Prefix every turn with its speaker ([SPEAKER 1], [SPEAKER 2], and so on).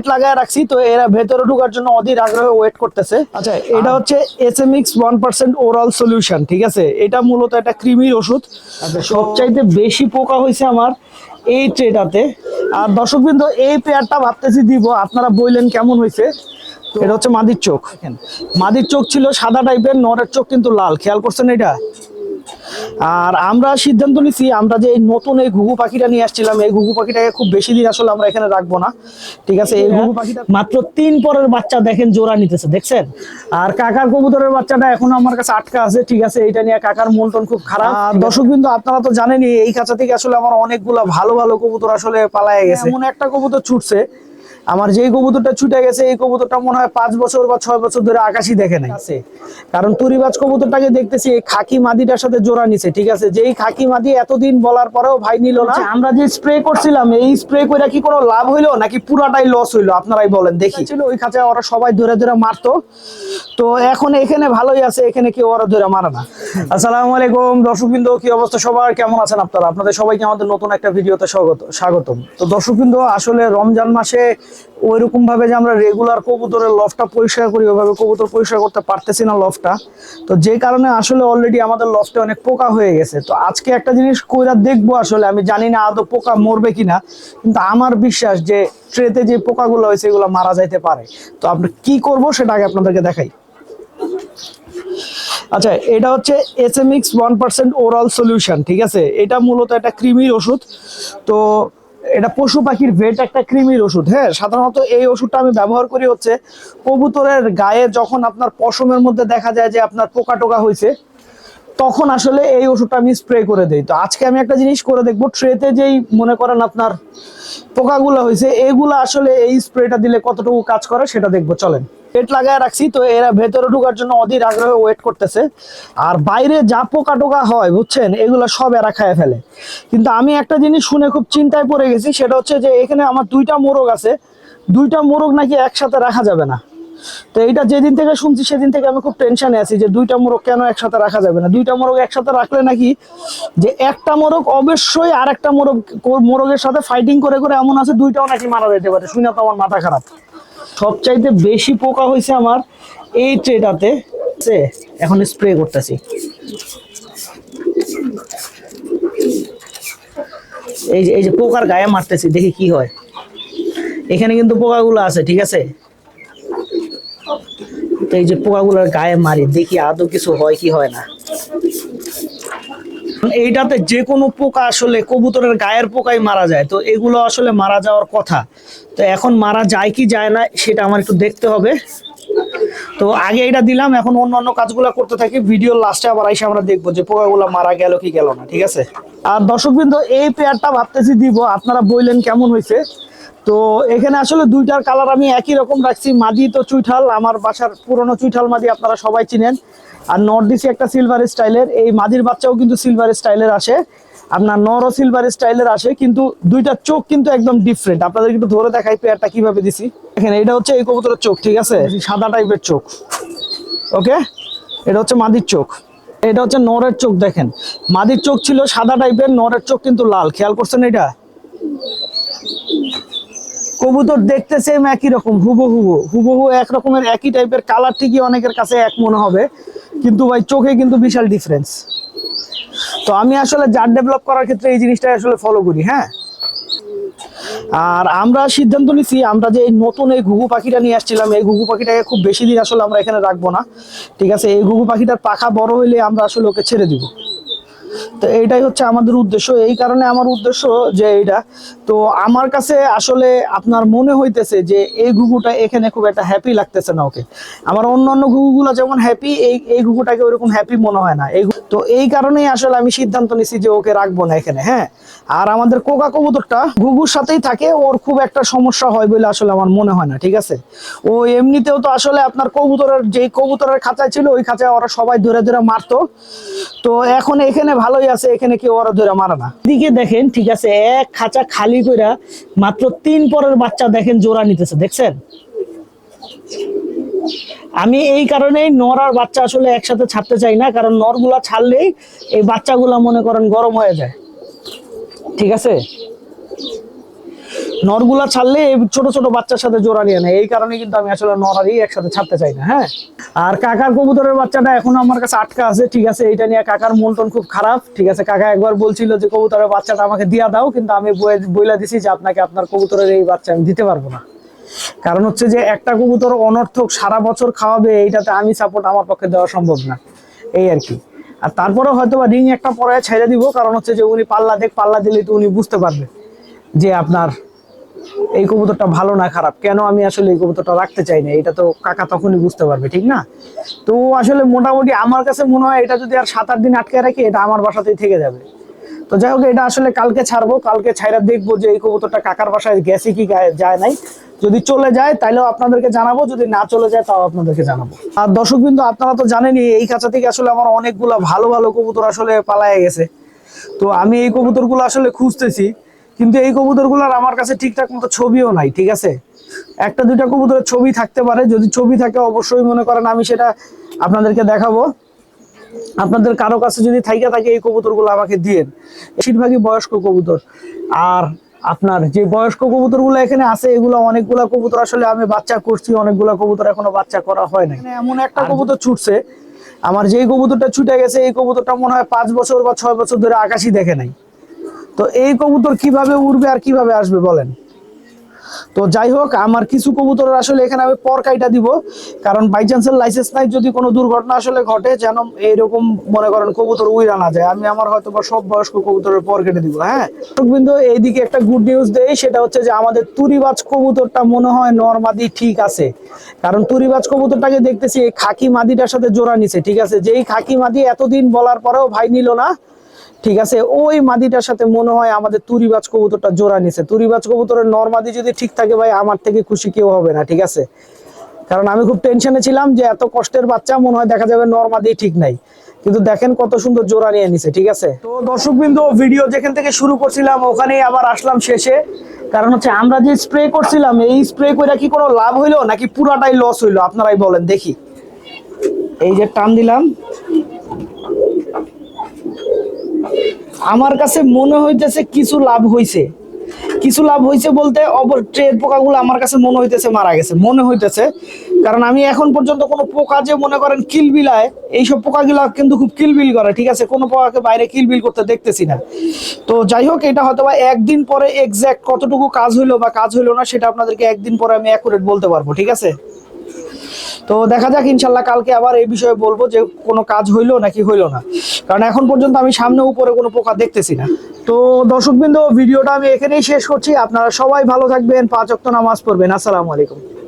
[SPEAKER 1] Net লাগায় রাখছি তো এরা ভেতরে ঢোকার জন্য অধীর আগ্রহে ওয়েট করতেছে। আচ্ছা এটা হচ্ছে S M X one percent oral solution ঠিক আছে? এটা মূলত একটা ক্রিমির ওষুধ। আচ্ছা সবচাইতে বেশি পোকা হয়েছে আমার এই ট্রেটাতে আর দর্শক বিন্দু এই পেয়ারটা ভাবতেছি দিব আপনারা বললেন কেমন হয়েছে? এটা হচ্ছে মাদির চোখ। মাদির চোখ ছিল সাদা টাইপের নরের চোখ কিন্তু লাল খেয়াল করছেন এটা? আর আমরা সিদ্ধান্ত নিছি আমরা যে এই নতুন এই ঘুঘু পাখিটা নিয়ে আসছিলাম এই ঘুঘু পাখিটাকে খুব বেশি দিন আসলে আমরা এখানে রাখব না। ঠিক আছে এই ঘুঘু পাখিটা মাত্র তিন পরের বাচ্চা দেখেন জোড়া নিতেছে দেখছেন? আর কাকার কবুতরের বাচ্চাটা এখনও আমার কাছে আটকা আছে ঠিক আছে এটা নিয়ে কাকার মন টন খুব খারাপ। আর দর্শক কিন্তু আপনারা তো জানেনই এই কাছা থেকে আসলে আমার অনেকগুলো ভালো ভালো কবুতর আসলে পালায় গেছে। এমন একটা কবুতর ছুটছে আমার যেই কবুতরটা ছুটে গেছে এই কবুতরটা মনে হয় পাঁচ বছর বা ছয় বছর ধরে আকাশই দেখে নাই। কারণ তুরিবাজ কবুতরটাকে দেখতেছি এই খাকি মাদিটার সাথে জোড়া নিছে ঠিক আছে? যেই খাকি মাদি এতদিন বলার পরেও ভাই নিল না। আমরা যে স্প্রে করছিলাম এই স্প্রে করে কি কোনো লাভ হইল নাকি পুরাটাই লস হইল? আপনারাই বলেন দেখি। ছিল ওই খাঁচায় ওরা সবাই ধরে ধরে মারতো। তো এখন এখানে ভালোই আছে এখানে কেউ ওরা ধরে মারে না। আসসালামু আলাইকুম দর্শকবৃন্দ কি অবস্থা সবার? কেমন আছেন আপনারা? আপনাদের সবাইকে আমাদের নতুন একটা ভিডিওতে স্বাগত স্বাগতম। তো দর্শকবৃন্দ আসলে রমজান মাসে ওইরকম ভাবে যে আমরা রেগুলার কবুতরের লফটা পরিষ্কার করি, ওইভাবে কবুতর পরিষ্কার করতে পারতেছি না লফটা। তো যে কারণে আসলে অলরেডি আমাদের লফটে অনেক পোকা হয়ে গেছে। তো আজকে একটা জিনিস কইরা দেখব আসলে, আমি জানি না আদৌ পোকা মরবে কিনা, কিন্তু আমার বিশ্বাস যে ট্রেতে যে পোকাগুলো হয়েছে, এগুলো মারা যাইতে পারে। তো আপনি কি করব সেটা আগে আপনাদেরকে দেখাই। আচ্ছা এটা হচ্ছে S M one percent oral solution ঠিক আছে? এটা মূলত একটা ক্রিমির ওষুধ। তো এটা পশু পাখির ভেট একটা কৃমির ওষুধ। হ্যাঁ সাধারণত এই ওষুধটা আমি ব্যবহার করি হচ্ছে কবুতরের গায়ে যখন আপনার পশমের মধ্যে দেখা যায় যে আপনার পোকা টোকা হয়েছে তখন আসলে এই ওষুধটা আমি স্প্রে করে দিই। তো আজকে আমি একটা জিনিস করে দেখব ট্রেতে যেই মনে করেন আপনার পোকাগুলো হয়েছে এগুলো আসলে এই স্প্রেটা দিলে কতটুকু কাজ করে সেটা দেখব। চলেন। পেট লাগায় রাখছি, তো এরা ভেতরে ঢোকার জন্য অধীর আগ্রহে ওয়েট করতেছে। আর বাইরে যা পোকা টোকা হয়, বুঝছেন, এগুলো সব এরা খায় ফেলে। কিন্তু আমি একটা জিনিস শুনে খুব চিন্তায় পড়ে গেছি, সেটা হচ্ছে যে এখানে আমার দুইটা মোরগ আছে। দুইটা মোরগ নাকি একসাথে রাখা যাবে না। তো এইটা যেদিন থেকে শুনছি, সেদিন থেকে আমি খুব টেনশনে আছি যে দুইটা মোরগ কেন একসাথে রাখা যাবে না? দুইটা মোরগ একসাথে রাখলে নাকি যে একটা মোরগ অবশ্যই আর একটা মোরগ, মোরগের সাথে ফাইটিং করে করে এমন আছে, দুইটাও নাকি মারা যেতে পারে। শুনে তো আমার মাথা খারাপ। সবচাইতে বেশি পোকা হয়েছে আমার এই ট্রেটাতে। এখন স্প্রে করতেছি। এই যে এই যে পোকার গায়ে মারতেছি, দেখি কি হয়। এখানে কিন্তু পোকাগুলো আছে, ঠিক আছে? তো এই যে পোকাগুলোর গায়ে মারি, দেখি আদৌ কিছু হয় কি হয় না। এইটাতে যে কোনো পোকা আসলে কবুতরের গায়ের পোকাই মারা যায়। তো এগুলো আসলে মারা যাওয়ার কথা। তো এখন মারা যায় কি যায় না সেটা আমার একটু দেখতে হবে। তো আগে এটা দিলাম, এখন অন্য অন্য কাজগুলো করতে থাকি। ভিডিও লাস্টে আবার এসে আমরা দেখব যে পোকাগুলো মারা গেল কি গেল না, ঠিক আছে? আর দর্শকবৃন্দ, এই পেয়ারটা ভাবতেছি দিব। আপনারা বললেন কেমন হয়েছে? তো এখানে আসলে দুইটার কালার আমি একই রকম রাখছি। মাদি তো চুইঠাল আমার বাসার পুরনো চুইঠাল মাদি আপনারা সবাই চিনেন। আর নর্থ দিছি একটা সিলভার স্টাইলের এই মাদির বাচ্চাও কিন্তু সিলভার স্টাইলের আসে। আপনার নরও সিলভার স্টাইলের আসে কিন্তু দুইটা চোখ কিন্তু একদম ডিফারেন্ট আপনাদের কিন্তু ধরে দেখাই পেয়ারটা কীভাবে দিছি। দেখেন এটা হচ্ছে এই কবুতরের চোখ ঠিক আছে? সাদা টাইপের চোখ। ওকে? এটা হচ্ছে মাদির চোখ। এটা হচ্ছে নরের চোখ দেখেন। মাদির চোখ ছিল সাদা টাইপের নরের চোখ কিন্তু লাল। খেয়াল করছেন এটা? কবুতর দেখতে সেম একই রকম, হুবহু হুবহু এক রকমের, একই টাইপের কালার ঠিকই অনেকের কাছে এক মনে হবে। কিন্তু ভাই, চোখে কিন্তু বিশাল ডিফারেন্স তো আমি আসলে জার ডেভেলপ করার ক্ষেত্রে এই জিনিসটা আসলে ফলো করি হ্যাঁ? আর আমরা সিদ্ধান্ত নিছি, আমরা যে এই নতুন এই ঘুঘু পাখিটা নিয়ে আসছিলাম, এই ঘুঘু পাখিটাকে খুব বেশি দিন আসলে আমরা এখানে রাখব না। ঠিক আছে, এই ঘুঘু পাখিটার পাখা বড় হইলে আমরা আসলে ওকে ছেড়ে দিব। তো এইটাই হচ্ছে আমাদের উদ্দেশ্য। এই কারণে আমার উদ্দেশ্য যে এইটা। তো আমার কাছে আসলে আপনার মনে হইতেছে যে এই ঘুঘুটা এখানে খুব একটা হ্যাপি লাগতেছে না ওকে। আমার অন্য অন্য ঘুঘুগুলো যেমন হ্যাপি এই এই ঘুঘুটাকে ওরকম হ্যাপি মনে হয় না। এই তো এই কারণেই আসলে আমি সিদ্ধান্ত নিছি যে ওকে রাখব না এখানে হ্যাঁ। আর আমাদের কোকা কবুতরটা ঘুঘুর সাথেই থাকে, ওর খুব একটা সমস্যা হয় বলে আসলে আমার মনে হয় না, ঠিক আছে? ও এমনিতেও তো আসলে আপনার কবুতরের, যেই কবুতরের খাঁচায় ছিল, ওই খাঁচায় ওরা সবাই ধরে ধরে মারতো। তো এখন এখানে ভালোই আছে, এখানে কেউ ওরা ধরে মারে না। দিকে দেখেন, ঠিক আছে, এক খাঁচা খালি কইরা মাত্র তিন পরের বাচ্চা দেখেন জোড়া নিতেছে, দেখছেন? আমি এই কারণেই নর আর বাচ্চা আসলে একসাথে ছাড়তে চাই না, কারণ নরগুলা ছাড়লেই এই বাচ্চাগুলা মনে করেন গরম হয়ে যায়। ঠিক আছে? নরগুলা ছাড়লে ছোট ছোট বাচ্চার সাথে জোড়া নিয়ে নেয়। এই কারণে কিন্তু আমি আসলে নরারই একসাথে ছাড়তে চাই না হ্যাঁ? আর কাকার কবুতরের বাচ্চাটা এখন আমার কাছে আটকা আছে, ঠিক আছে? এটা নিয়ে কাকার মন খুব খারাপ, ঠিক আছে? কাকা একবার বলছিল যে, কবুতরের বাচ্চাটা আমাকে দিয়া দাও, কিন্তু আমি বইলা দিছি যে, আপনাকে আপনার কবুতরের এই বাচ্চা আমি দিতে পারব না। কারণ হচ্ছে যে, একটা কবুতর অনর্থক সারা বছর খাওয়াবে, এইটাতে আমি সাপোর্ট আমার পক্ষে দেওয়া সম্ভব না। এই আর কি। আর তারপরে হয়তো বা রিং একটা পরে ছেড়ে দিব, কারণ হচ্ছে যে, উনি পাল্লা দেখ, পাল্লা দিলে তো উনি বুঝতে পারবে যে, আপনার এই কবুতরটা ভালো না খারাপ? কেন আমি আসলে এই কবুতরটা রাখতে চাই না? এটা তো কাকা তখনই বুঝতে পারবে, ঠিক না? তো আসলে মোটামুটি আমার কাছে মনে হয় এটা যদি আর সাত আট দিন আটকে রাখি, এটা আমার বাসাতেই থেকে যাবে। তো যাই হোক, এটা আসলে কালকে ছাড়বো, কালকে ছাইরা দেখব যে এই কবুতরটা কাকার বাসায় গেছে কি যায় নাই। যদি চলে যায় তাহলেও আপনাদেরকে জানাব, যদি না চলে যায়, তাও আপনাদেরকে জানাব। আর দর্শক বিন্দু আপনারা তো জানেনই, এই কাছা থেকে আসলে আমার অনেকগুলা ভালো ভালো কবুতর আসলে পালায় গেছে। তো আমি এই কবুতরগুলো আসলে খুঁজতেছি। কিন্তু এই কবুতরগুলোর আমার কাছে ঠিকঠাক মতো ছবিও নাই ঠিক আছে? একটা দুইটা কবুতরের ছবি থাকতে পারে যদি ছবি থাকে অবশ্যই মনে করেন আমি সেটা আপনাদেরকে দেখাবো। আপনাদের কারও কাছে যদি থাইকা থাকে এই কবুতরগুলো আমাকে দিয়েন। বেশিরভাগই বয়স্ক কবুতর। আর আপনার যে বয়স্ক কবুতরগুলো এখানে আছে এগুলো অনেকগুলা কবুতর আসলে আমি বাচ্চা করছি অনেকগুলা কবুতর এখনও বাচ্চা করা হয় না এমন একটা কবুতর ছুটছে। আমার যেই কবুতরটা ছুটে গেছে এই কবুতরটা মনে হয় পাঁচ বছর বা ছয় বছর ধরে আকাশই দেখে নাই। তো এই কবুতর কীভাবে উড়বে আর কীভাবে আসবে বলেন? তো যাই হোক, আমার কিছু কবুতরের আসলে এখানে আমি পর কাইটা দিব, কারণ বাই চান্সের লাইসেন্স নাই, যদি কোনো দুর্ঘটনা আসলে ঘটে, যেন এইরকম মনে করেন কবুতর উইরা না যায়, আমি আমার হয়তো বা সব বয়স্ক কবুতরের পর কেটে দিব হ্যাঁ? কিন্তু এইদিকে একটা গুড নিউজ দেই, সেটা হচ্ছে যে আমাদের তুরিবাজ কবুতরটা মনে হয় নর্মাদি ঠিক আছে, কারণ তুরিবাজ কবুতরটাকে দেখতেছি এই খাকি মাদিটার সাথে জোড়া নিছে, ঠিক আছে? যেই খাকি মাদি এতদিন বলার পরেও ভাই নিল না ঠিক আছে? ওই মাদিটার সাথে মনে হয় আমাদের তুরিবাজ কবুতরটা জোড়া নিছে। তুরিবাজ কবুতরের নর্মাদি যদি ঠিক থাকে ভাই, আমার থেকে খুশি কেউ হবে না, ঠিক আছে? কারণ আমি খুব টেনশনে ছিলাম যে এত কষ্টের বাচ্চা, মনে হয় দেখা যাবে নর্মাদি ঠিক নাই। কিন্তু দেখেন কত সুন্দর জোড়া নিয়ে নিছে, ঠিক আছে? তো দর্শক বিন্দু ভিডিও যেখান থেকে শুরু করছিলাম, ওখানেই আবার আসলাম শেষে। কারণ হচ্ছে আমরা যে স্প্রে করছিলাম, এই স্প্রে করে কি কোনো লাভ হইল নাকি পুরাটাই লস হইল? আপনারাই বলেন, দেখি। এই যে টান দিলাম। আমার কাছে মনে হইতেছে কিছু লাভ হইছে। কিছু লাভ হইছে বলতে অপর ট্রেড পোকাগুলো আমার কাছে মনে হইতেছে মারা গেছে, মনে হইতেছে। কারণ আমি এখন পর্যন্ত কোনো পোকা যে মনে করেন কিলবিলায়, এইসব পোকাগুলো কিন্তু খুব কিলবিল করে, ঠিক আছে? কোনো পোকাকে বাইরে কিলবিল করতে দেখতেছি না। তো যাই হোক, এটা হয়তো বা একদিন পরে এক্স্যাক্ট কতটুকু কাজ হইল বা কাজ হইল না, সেটা আপনাদেরকে একদিন পরে আমি অ্যাকুরেট বলতে পারব, ঠিক আছে? তো দেখা যাক, ইনশাল্লাহ কালকে আবার এই বিষয়ে বলব যে কোনো কাজ হইল নাকি হইল না। কারণ এখন পর্যন্ত আমি সামনে উপরে কোনো পোকা দেখতেছি না। তো দর্শকবৃন্দ, ভিডিওটা আমি এখানেই শেষ করছি। আপনারা সবাই ভালো থাকবেন, পাঁচ অক্ত নামাজ পড়বেন। আসসালামু আলাইকুম।